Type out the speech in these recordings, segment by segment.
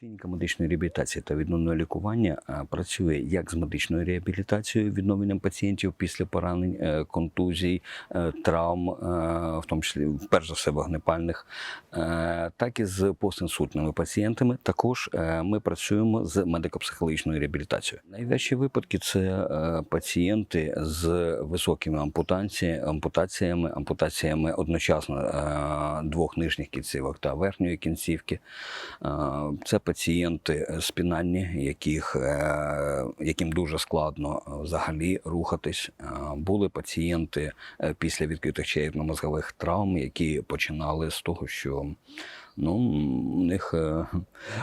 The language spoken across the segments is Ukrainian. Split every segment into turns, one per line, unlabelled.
Клініка медичної реабілітації та відновного лікування працює як з медичною реабілітацією, відновленням пацієнтів після поранень, е, контузій, е, травм, е, в тому числі перш за все вогнепальних, так і з постінсультними пацієнтами. Також ми працюємо з медико-психологічною реабілітацією. Найважчі випадки це пацієнти з високими ампутаціями, ампутаціями, ампутаціями одночасно двох нижніх кінцівок та верхньої кінцівки. Це пацієнти спінальні, яких, е, яким дуже складно е, взагалі рухатись. Е, Були пацієнти е, після відкритих черепно-мозгових травм, які починали з того, що ну, у них е,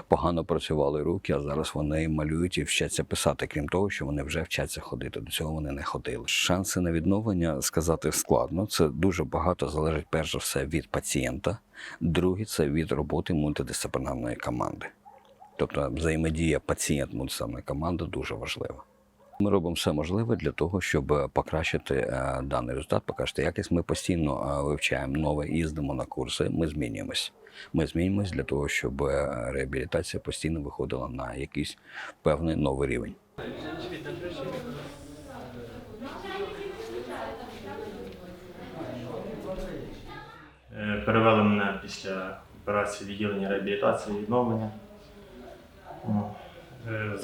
погано працювали руки, а зараз вони малюють і вчаться писати, крім того, що вони вже вчаться ходити. До цього вони не ходили. Шанси на відновлення сказати складно. Це дуже багато залежить перш за все від пацієнта. Друге це від роботи мультидисциплінарної команди. Тобто взаємодія пацієнт мультидисциплінарної команди дуже важлива. Ми робимо все можливе для того, щоб е, покращити е, даний результат, покращити якість. Ми постійно е, вивчаємо нове, їздимо на курси, ми змінюємось. Ми змінюємось для того, щоб реабілітація постійно виходила на якийсь певний новий рівень.
Перевели мене після операції відділення реабілітації відновлення.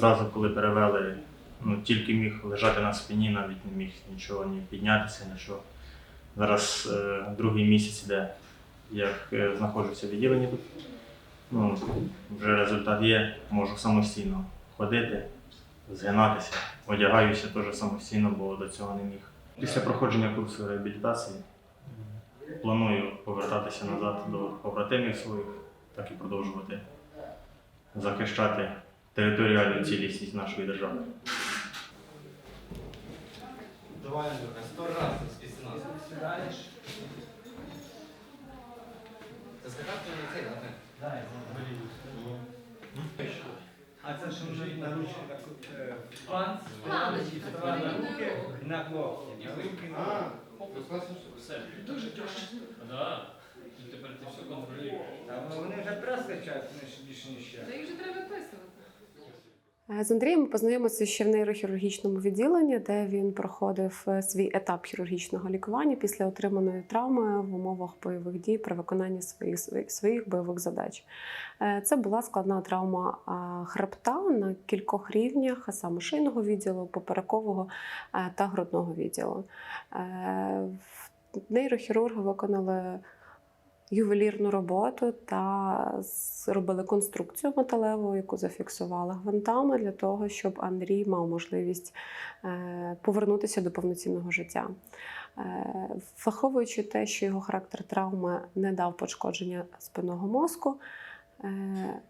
Зразу, коли перевели, ну, тільки міг лежати на спині, навіть не міг нічого ні піднятися, нічого. Зараз е, другий місяць іде, як е, знаходжуся в відділенні тут. Ну, вже результат є, можу самостійно ходити, згинатися, одягаюся теж самостійно, бо до цього не міг. Після проходження курсу реабілітації Планую повертатися назад до побратимів своїх, так і продовжувати захищати територіальну цілісність нашої держави.
Давай, Андрюха, сто раз списано. Сідаєш. Це скакати не цей, да? ти?
А це що вже на от, е, панц, на руки,
на
на локті. І руки на
Все. Дуже тяжко. Да. Тепер ти все контролюєш.
Та вони вже прес качають, вони ж більше ніж ще.
Та їх вже треба виписувати.
Е, З Андрієм ми познайомилися ще в нейрохірургічному відділенні, де він проходив е, свій етап хірургічного лікування після отриманої травми в умовах бойових дій при виконанні своїх своїх, бойових задач. Е, Це була складна травма хребта на кількох рівнях, а саме шийного відділу, поперекового та грудного відділу. Нейрохірурги виконали ювелірну роботу та зробили конструкцію металеву, яку зафіксували гвинтами для того, щоб Андрій мав можливість е, повернутися до повноцінного життя. Е, Враховуючи те, що його характер травми не дав пошкодження спинного мозку, е,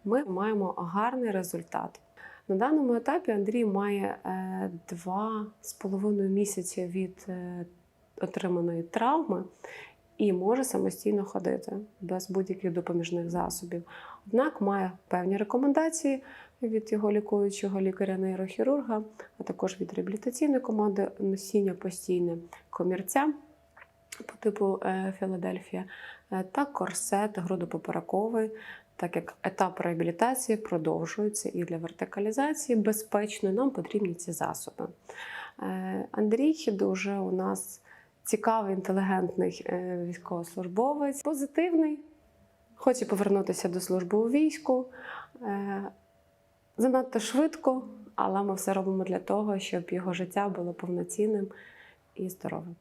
ми маємо гарний результат. На даному етапі Андрій має е, два з половиною місяці від отриманої травми і може самостійно ходити без будь-яких допоміжних засобів. Однак має певні рекомендації від його лікуючого лікаря-нейрохірурга, а також від реабілітаційної команди носіння постійне комірця по типу е, Філадельфія е, та корсет грудопоперековий, так як етап реабілітації продовжується і для вертикалізації безпечно нам потрібні ці засоби. Е, Андрій дуже у нас цікавий, інтелігентний е, військовослужбовець, позитивний, хоче повернутися до служби у війську. Е, Занадто швидко, але ми все робимо для того, щоб його життя було повноцінним і здоровим.